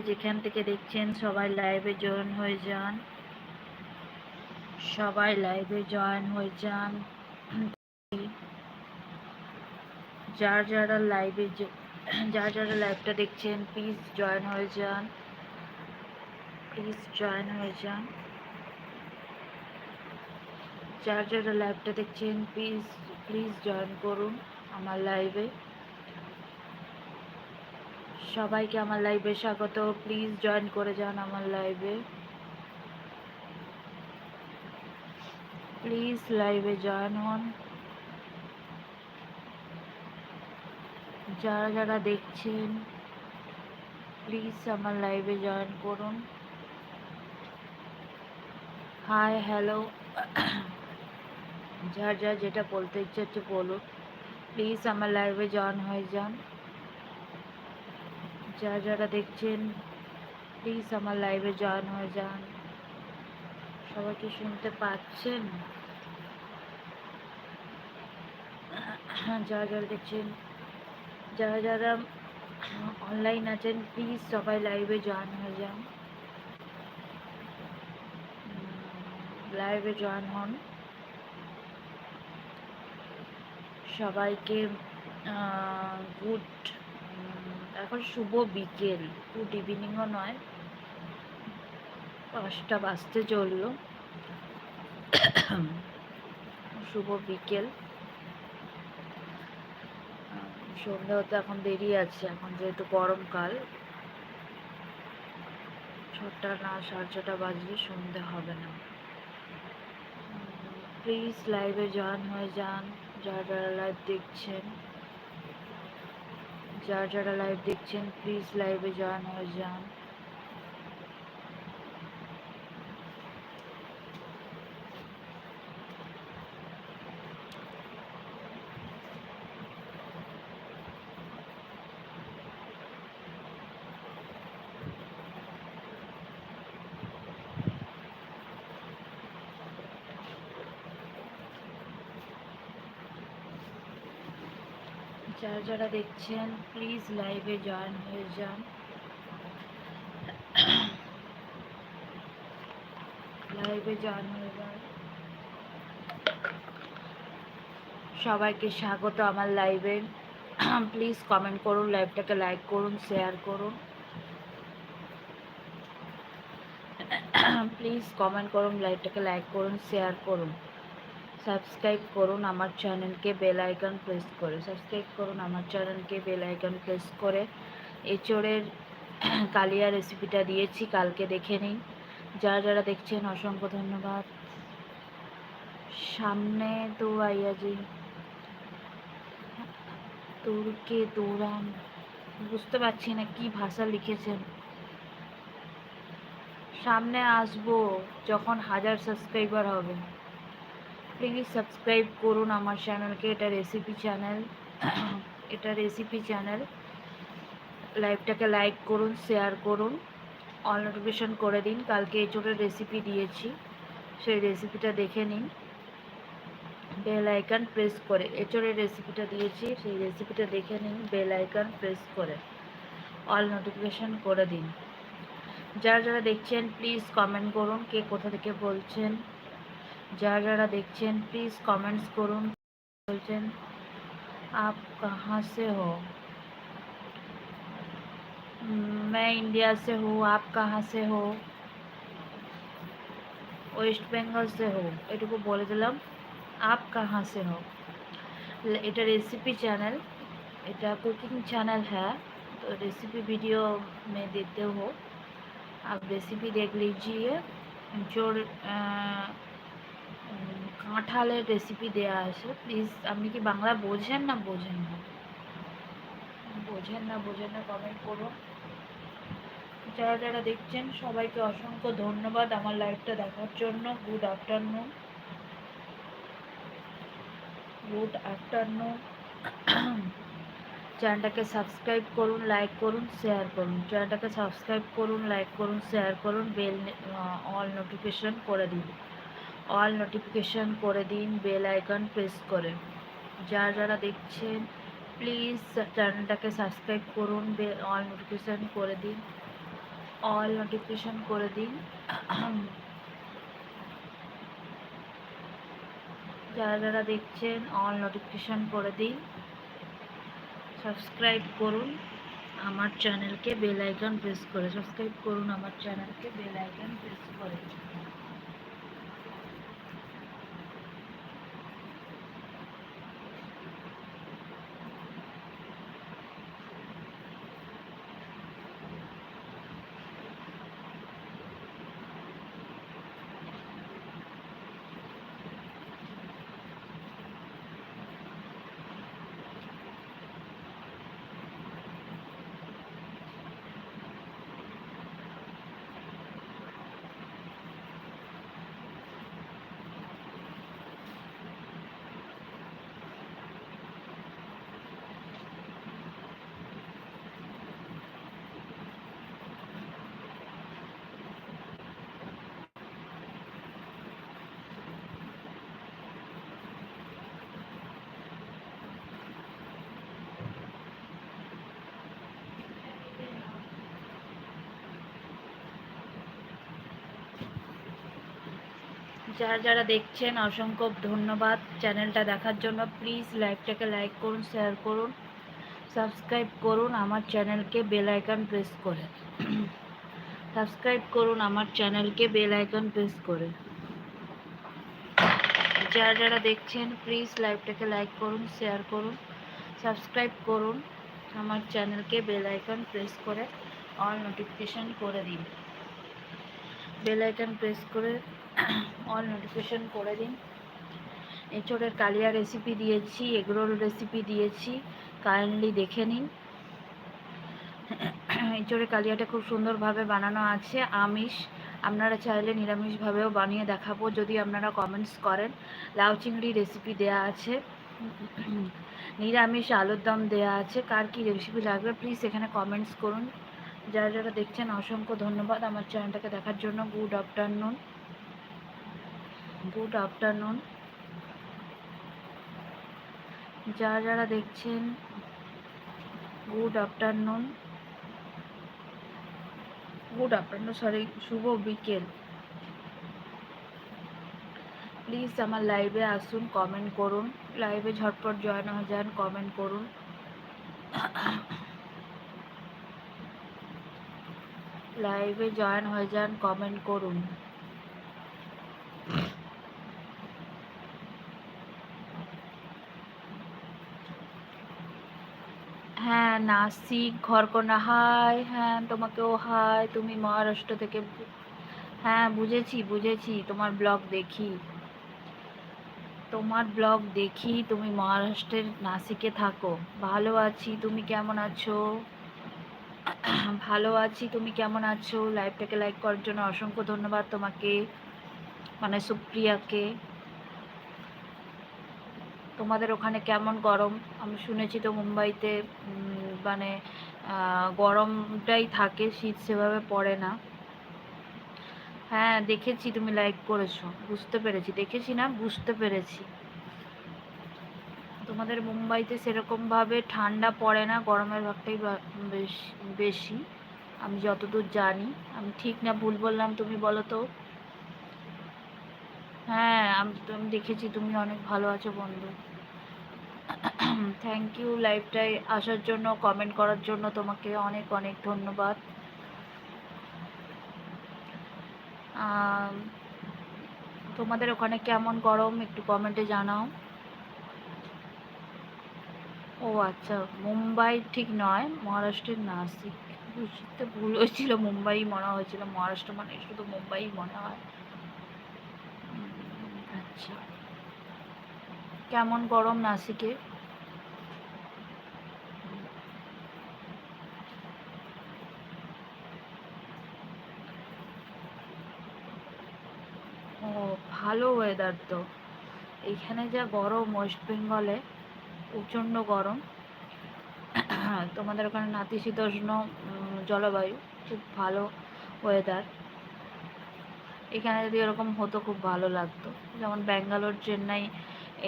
যেখান থেকে দেখছেন সবাই লাইভে জয়েন হয়ে যান। সবাই লাইভে জয়েন হয়ে যান। যার যারা লাইভে যার যারা লাইভটা দেখছেন প্লিজ জয়েন হয়ে যান। প্লিজ জয়েন হয়ে যান। যার যারা লাইভটা দেখছেন প্লিজ প্লিজ জয়েন করুন আমার লাইভে সবাইকে আমার লাইভে স্বাগত। প্লিজ জয়েন করে যান আমার লাইভে প্লিজ লাইভে জয়েন হন। যারা যারা দেখছেন প্লিজ আমার লাইভে জয়েন করুন। হাই হ্যালো যার যার যেটা বলতে ইচ্ছে হচ্ছে বলুন। প্লিজ আমার লাইভে জয়েন হয়ে যান। যারা যারা দেখছেন প্লিজ আমার লাইভে জয়েন হয়ে যান। সবাই কি শুনতে পাচ্ছেন? যারা যারা দেখছেন, যারা যারা অনলাইন আছেন প্লিজ সবাই লাইভে জয়েন হয়ে যান। লাইভে জয়েন হন। সবাইকে গুড এখন শুভ বিকেল। গুড ইভিনিংও নয়। পাঁচটা বাজতে চলল। শুভ বিকেল। সন্ধ্যা হতে এখন দেরি আছে। এখন যেহেতু গরমকাল ছটা না সাড়ে ছটা বাজলে সন্ধে হবে না। প্লিজ লাইভে জয়েন হয়ে যান। যারা যারা লাইভ দেখছেন যারা যারা লাইভ দেখছেন প্লিজ লাইভে জয়েন হয়ে যান। যারা যারা দেখছেন প্লিজ লাইভে জয়েন হয়ে যান। লাইভে জয়েন হয়ে যান। সবাইকে স্বাগত আমার লাইভে প্লিজ কমেন্ট করুন লাইভটাকে লাইক করুন শেয়ার করুন। প্লিজ কমেন্ট করুন লাইভটাকে লাইক করুন শেয়ার করুন। সাবস্ক্রাইব করুন আমার চ্যানেলকে বেল আইকন প্রেস করে। সাবস্ক্রাইব করুন আমার চ্যানেলকে বেল আইকন প্রেস করে। এঁচড়ের কালিয়া রেসিপিটা দিয়েছি, কালকে দেখে নিন। যারা যারা দেখছেন, অসংখ্য ধন্যবাদ। সামনে তো আইয়াজি তোরকে দৌড়ান বুঝতে পারছি না কি ভাষা লিখেছেন। সামনে আসব যখন হাজার সাবস্ক্রাইবার হবে। প্লিজ সাবস্ক্রাইব করুন আমার চ্যানেলকে এটা রেসিপি চ্যানেল এটা রেসিপি চ্যানেল লাইভটাকে লাইক করুন শেয়ার করুন। অল নোটিফিকেশন করে দিন। কালকে এঁচোড়ের রেসিপি দিয়েছি। সেই রেসিপিটা দেখে নিন। বেল আইকন প্রেস করে। এঁচোড়ের রেসিপিটা দিয়েছি। সেই রেসিপিটা দেখে নিন। বেল আইকন প্রেস করে। অল নোটিফিকেশন করে দিন। যারা যারা দেখছেন প্লিজ কমেন্ট করুন। কে কোথা থেকে বলছেন? जा जरा देखें प्लिज कमेंट्स कर आप कहाँ से हो? मैं इंडिया से हूँ, आप कहाँ से हो? वेस्ट बेंगल से हो यटुक दिल आप कहाँ से हो? At recipe channel at cooking channel है तो रेसिपी वीडियो में देते हो। आप रेसिपी देख लीजिए, जो কাঁঠালের রেসিপি দেওয়া আছে। প্লিজ আপনি কি বাংলা বোঝেন না বোঝেন না? বোঝেন না বোঝেন না কমেন্ট করুন। যারা যারা দেখছেন, সবাইকে অসংখ্য ধন্যবাদ আমার লাইভটা দেখার জন্য। গুড আফটারনুন গুড আফটারনুন চ্যানেলটাকে সাবস্ক্রাইব করুন লাইক করুন শেয়ার করুন। চ্যানেলটাকে সাবস্ক্রাইব করুন লাইক করুন শেয়ার করুন বেল অল নোটিফিকেশন করে দিন। অল নোটিফিকেশান করে দিন, বেল আইকন প্রেস করে যারা যারা দেখছেন, প্লিজ চ্যানেলটাকে সাবস্ক্রাইব করুন অল নোটিফিকেশান করে দিন। অল নোটিফিকেশন করে দিন। যারা যারা দেখছেন, অল নোটিফিকেশন করে দিন। সাবস্ক্রাইব করুন আমার চ্যানেলকে, বেল আইকন প্রেস করে। সাবস্ক্রাইব করুন আমার চ্যানেলকে, বেল আইকন প্রেস করে। যারা যারা দেখছেন, অসংখ্য ধন্যবাদ চ্যানেলটা দেখার জন্য। প্লিজ লাইভটাকে লাইক করুন শেয়ার করুন সাবস্ক্রাইব করুন, আমার চ্যানেলকে বেল আইকন প্রেস করে। সাবস্ক্রাইব করুন, আমার চ্যানেলকে বেল আইকন প্রেস করে। যারা যারা দেখছেন প্লিজ লাইভটাকে লাইক করুন শেয়ার করুন সাবস্ক্রাইব করুন, আমার চ্যানেলকে বেল আইকন প্রেস করে অল নোটিফিকেশান করে দিন। বেল আইকন প্রেস করে অল নোটিফিকেশন করে দিন। এঁচড়ের কালিয়া রেসিপি দিয়েছি, এগরোল রেসিপি দিয়েছি কাইন্ডলি দেখে নিন। এঁচড়ের কালিয়াটা খুব সুন্দরভাবে বানানো আছে, আমিষ আপনারা চাইলে নিরামিষভাবেও বানিয়ে দেখাবো, যদি আপনারা কমেন্টস করেন। লাউ চিংড়ি রেসিপি দেয়া আছে। নিরামিষ আলুর দম দেয়া আছে। কার কী রেসিপি লাগবে প্লিজ এখানে কমেন্টস করুন। যারা যারা দেখছেন, অসংখ্য ধন্যবাদ আমার চ্যানেলটাকে দেখার জন্য। গুড আফটারনুন গুড আফটারনুন যারা যারা দেখছেন good afternoon good afternoon sorry শুভ বিকেল। প্লিজ আমার লাইভে আসুন কমেন্ট করুন। লাইভে ঝটপট জয়েন হয়ে যান কমেন্ট করুন। লাইভে জয়েন হয়ে যান কমেন্ট করুন। হ্যাঁ নাসিক ঘরকোনা হাই হ্যাঁ তোমাকেও হাই তুমি মহারাষ্ট্র থেকে হ্যাঁ বুঝেছি বুঝেছি, তোমার ব্লগ দেখি। তোমার ব্লগ দেখি, তুমি মহারাষ্ট্রের নাসিকে থাকো। ভালো আছি, তুমি কেমন আছো? ভালো আছি, তুমি কেমন আছো? লাইভটাকে লাইক করার জন্য অসংখ্য ধন্যবাদ তোমাকে মানে সুপ্রিয়াকে। তোমাদের ওখানে কেমন গরম? আমি শুনেছি তো মুম্বাইতে মানে গরমটাই থাকে, শীত সেভাবে পড়ে না। হ্যাঁ দেখেছি তুমি লাইক করেছ, বুঝতে পেরেছি। দেখেছি না, বুঝতে পেরেছি। তোমাদের মুম্বাইতে সেরকমভাবে ঠান্ডা পড়ে না, গরমের ভাগটাই বেশি আমি যতদূর জানি, আমি ঠিক না, ভুল বললাম তুমি বলো তো? হ্যাঁ আমি আমি দেখেছি তুমি অনেক ভালো আছো বন্ধু। থ্যাংক ইউ লাইভটায় আসার জন্য কমেন্ট করার জন্য তোমাকে অনেক অনেক ধন্যবাদ। তোমাদের ওখানে কেমন গরম একটু কমেন্টে জানাও। ও আচ্ছা মুম্বাই ঠিক নয়, মহারাষ্ট্রের নাসিক। বুঝতে ভুল হয়েছিল, মুম্বাই মনে হয়েছিল, মহারাষ্ট্র মানে শুধু মুম্বাই মনে হয়। আচ্ছা। কেমন গরম নাসিকে? ও, ভালো ওয়েদার তো। এইখানে যা গরম ওয়েস্ট বেঙ্গলে প্রচণ্ড গরম। তোমাদের ওখানে নাতিশীতোষ্ণ জলবায়ু, খুব ভালো ওয়েদার এখানে যদি এরকম হতো, খুব ভালো লাগতো। যেমন ব্যাঙ্গালোর, চেন্নাই,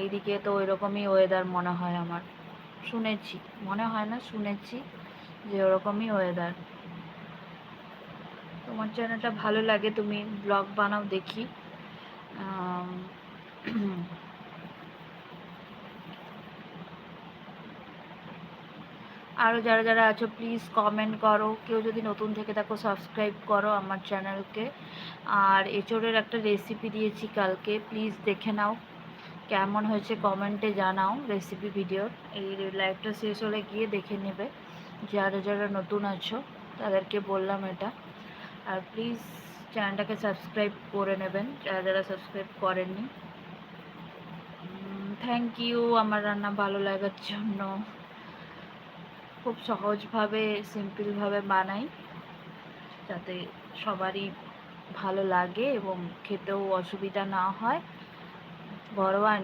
এইদিকে তো ওই রকমই ওয়েদার মনে হয় আমার। শুনেছি, মনে হয় না, শুনেছি যে ওরকমই ওয়েদার তোমার চ্যানেলটা ভালো লাগে, তুমি ব্লগ বানাও দেখি। আরও যারা যারা আছো প্লিজ কমেন্ট করো। কেউ যদি নতুন থেকে থাকো সাবস্ক্রাইব করো আমার চ্যানেলকে আর এঁচোড়ের একটা রেসিপি দিয়েছি কালকে প্লিজ দেখে নাও। কেমন হয়েছে কমেন্টে জানাও রেসিপি ভিডিওর এই লাইভটা শেষ হলে গিয়ে দেখে নেবে। যারা যারা নতুন আছো, তাদেরকে বললাম এটা। আর প্লিজ চ্যানেলটাকে সাবস্ক্রাইব করে নেবেন, যারা যারা সাবস্ক্রাইব করেননি। থ্যাংক ইউ আমার রান্না ভালো লাগার জন্য। খুব সহজভাবে, সিম্পলভাবে বানাই। যাতে সবারই ভালো লাগে এবং খেতেও অসুবিধা না হয়। ঘরোয়া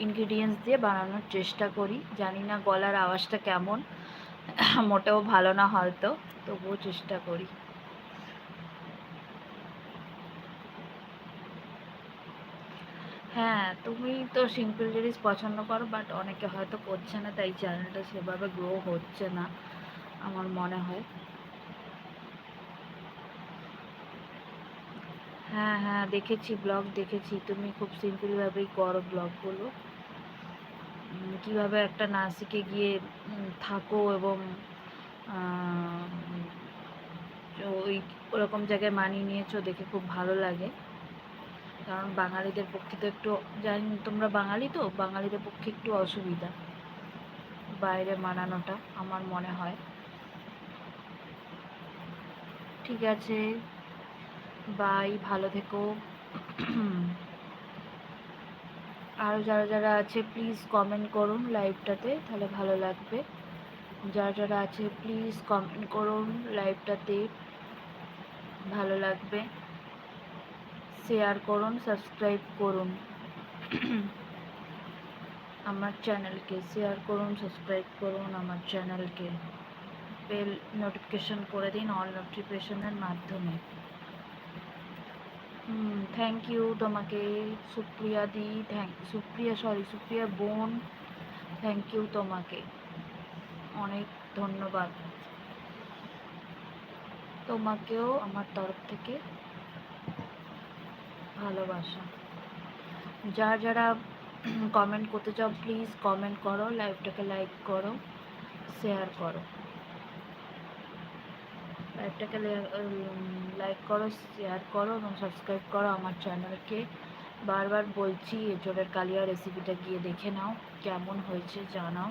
ইনগ্রিডিয়েন্টস দিয়ে বানানোর চেষ্টা করি। জানি না গলার আওয়াজটা কেমন। মোটেও ভালো না হয়তো, তবুও চেষ্টা করি। হ্যাঁ তুমি তো সিম্পল জিনিস পছন্দ করো বাট অনেকে হয়তো করছে না, তাই চ্যানেলটা সেভাবে গ্রো হচ্ছে না, আমার মনে হয়। হ্যাঁ হ্যাঁ দেখেছি ব্লগ দেখেছি। তুমি খুব সিম্পলভাবেই করো ব্লগগুলো কীভাবে একটা নাসিকে গিয়ে থাকো এবং ওই ওরকম জায়গায় মানিয়ে নিয়েছো দেখে খুব ভালো লাগে। কারণ বাঙালিদের পক্ষে তো একটু, জানি তোমরা বাঙালি তো? বাঙালিদের পক্ষে একটু অসুবিধা। বাইরে মানানোটা আমার মনে হয়। ঠিক আছে। বাই, ভালো থেকো। আরও যারা যারা আছে প্লিজ কমেন্ট করুন লাইভটাতে তাহলে ভালো লাগবে। যারা যারা আছে প্লিজ কমেন্ট করুন লাইভটাতে ভালো লাগবে। শেয়ার করুন সাবস্ক্রাইব করুন। আমার চ্যানেলকে শেয়ার করুন সাবস্ক্রাইব করুন আমার চ্যানেলকে বেল নোটিফিকেশন করে দিন অল নোটিফিকেশনের মাধ্যমে। থ্যাংক ইউ তোমাকে, সুপ্রিয়া দি থ্যাংক সুপ্রিয়া সরি সুপ্রিয়া বোন থ্যাংক ইউ তোমাকে। অনেক ধন্যবাদ। তোমাকেও আমার তরফ থেকে ভালোবাসা। যারা যারা কমেন্ট করতে চাও প্লিজ কমেন্ট করো লাইভটাকে লাইক করো শেয়ার করো। লাইভটাকে লাইক করো শেয়ার করো এবং সাবস্ক্রাইব করো আমার চ্যানেলকে বারবার বলছি, এজোরের কালিয়া রেসিপিটা গিয়ে দেখে নাও, কেমন হয়েছে জানাও।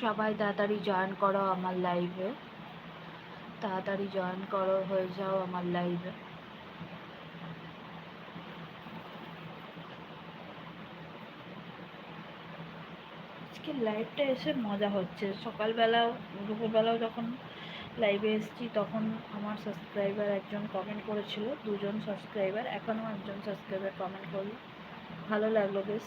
সবাই তাড়াতাড়ি জয়েন করো আমার লাইভে তাড়াতাড়ি জয়েন করো, হয়ে যাও আমার লাইভে আজকে লাইভটা এসে মজা হচ্ছে। সকালবেলাও, দুপুরবেলাও যখন লাইভে এসেছি, তখন আমার সাবস্ক্রাইবার একজন কমেন্ট করেছিল, দুজন সাবস্ক্রাইবার এখনও একজন সাবস্ক্রাইবার কমেন্ট করল। ভালো লাগল বেশ।